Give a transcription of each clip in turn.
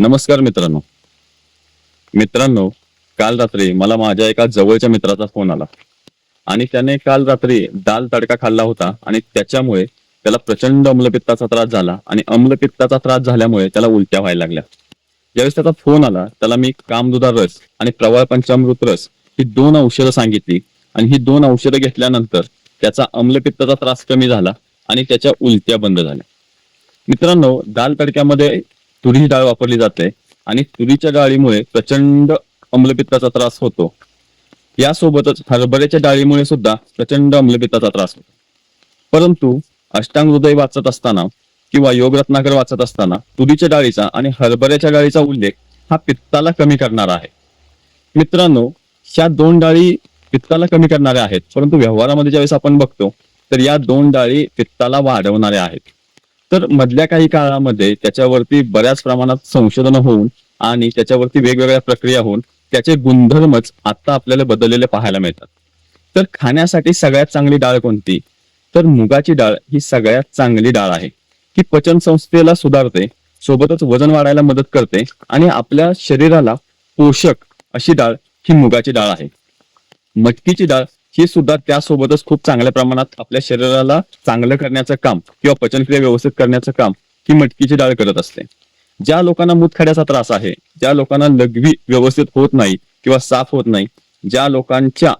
नमस्कार मित्रांनो. मित्रांनो काल रात्री मला माझ्या एका जवळच्या मित्राचा फोन आला. आणि त्याने काल रात्री दाल तडका खाल्ला होता आणि त्याच्यामुळे त्याला प्रचंड अम्लपित्ताचा त्रास झाला आणि अम्लपित्ताचा त्रास झाल्यामुळे त्याला उलट्या व्हायला लागल्या. ज्यावेळेस त्याचा फोन आला त्याला मी कामदुधा रस आणि प्रवाळ पंचामृत रस ही दोन औषधं सांगितली आणि ही दोन औषधं घेतल्यानंतर त्याचा अम्लपित्ताचा त्रास कमी झाला आणि त्याच्या उलट्या बंद झाल्या. मित्रांनो दाल तडक्यामध्ये तुरीची डाळ वापरली जाते आणि तुरीच्या डाळीमुळे प्रचंड अम्लपित्ताचा त्रास होतो. यासोबतच हरभऱ्याच्या डाळीमुळे सुद्धा प्रचंड अम्लपित्ताचा त्रास होतो. परंतु अष्टांग हृदय वाचत असताना किंवा योग रत्नाकर वाचत असताना तुरीच्या डाळीचा आणि हरभऱ्याच्या डाळीचा उल्लेख हा पित्ताला कमी करणारा आहे. मित्रांनो ह्या दोन डाळी पित्ताला कमी करणाऱ्या आहेत परंतु व्यवहारामध्ये ज्यावेळेस आपण बघतो तर या दोन डाळी पित्ताला वाढवणाऱ्या आहेत. तर मधल्या काही काळामध्ये त्याच्यावरती बऱ्याच प्रमाणात संशोधन होऊन आणि त्याच्यावरती वेगवेगळ्या प्रक्रिया होऊन त्याचे गुणधर्मच आता आपल्याला बदललेले पाहायला मिळतात. तर खाण्यासाठी सगळ्यात चांगली डाळ कोणती? तर मुगाची डाळ ही सगळ्यात चांगली डाळ आहे. ही पचन संस्थेला सुधारते सोबतच वजन वाढायला मदत करते आणि आपल्या शरीराला पोषक अशी डाळ ही मुगाची डाळ आहे. मटकीची डाळ ही सुद्धा त्यासोबतच खूप चांगल्या प्रमाणात आपल्या शरीराला चांगलं करण्याचं काम किंवा पचनक्रिया व्यवस्थित करण्याचं काम ही मटकीची डाळ करत असते. ज्या लोकांना मूतखड्याचा त्रास आहे ज्या लोकांना लघवी व्यवस्थित होत नाही किंवा साफ होत नाही ज्या लोकांच्या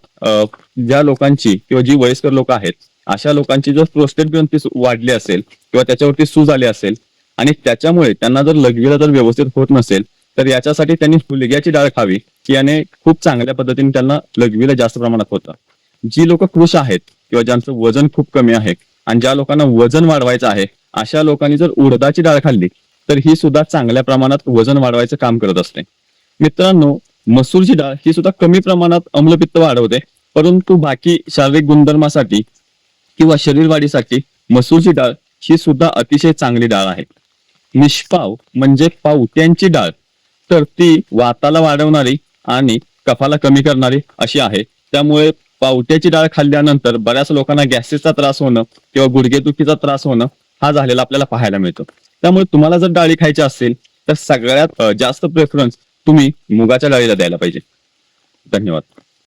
ज्या लोकांची किंवा जी वयस्कर लोक आहेत अशा लोकांची जर प्रोस्टेट ग्रंथी वाढली असेल किंवा त्याच्यावरती सूज आली असेल आणि त्याच्यामुळे त्यांना जर लघवीला जर व्यवस्थित होत नसेल तर याच्यासाठी त्यांनी फुलग्याची डाळ खावी की याने खूप चांगल्या पद्धतीने त्यांना लघवीला जास्त प्रमाणात होतं. जी लोक कृष आहेत किंवा ज्यांचं वजन खूप कमी आहे आणि ज्या लोकांना वजन वाढवायचं आहे अशा लोकांनी जर उडदाची डाळ खाल्ली तर ही सुद्धा चांगल्या प्रमाणात वजन वाढवायचं काम करत असते. मित्रांनो मसूरची डाळ ही सुद्धा कमी प्रमाणात अम्लपित्त वाढवते परंतु बाकी शारीरिक गुणधर्मासाठी किंवा शरीर वाढीसाठी मसूरची डाळ ही सुद्धा अतिशय चांगली डाळ आहे. निष्पाव म्हणजे पावत्यांची डाळ तर ती वाताला वाढवणारी आणि कफाला कमी करणारी अशी आहे. त्यामुळे पावट्याची डाळ खाल्ल्यानंतर बऱ्याच लोकांना गॅसेसचा त्रास होणं किंवा गुडघेदुखीचा त्रास होणं हा झालेला आपल्याला पाहायला मिळतो. त्यामुळे तुम्हाला जर डाळी खायची असेल तर सगळ्यात जास्त प्रेफरन्स तुम्ही मुगाच्या डाळीला द्यायला पाहिजे. धन्यवाद.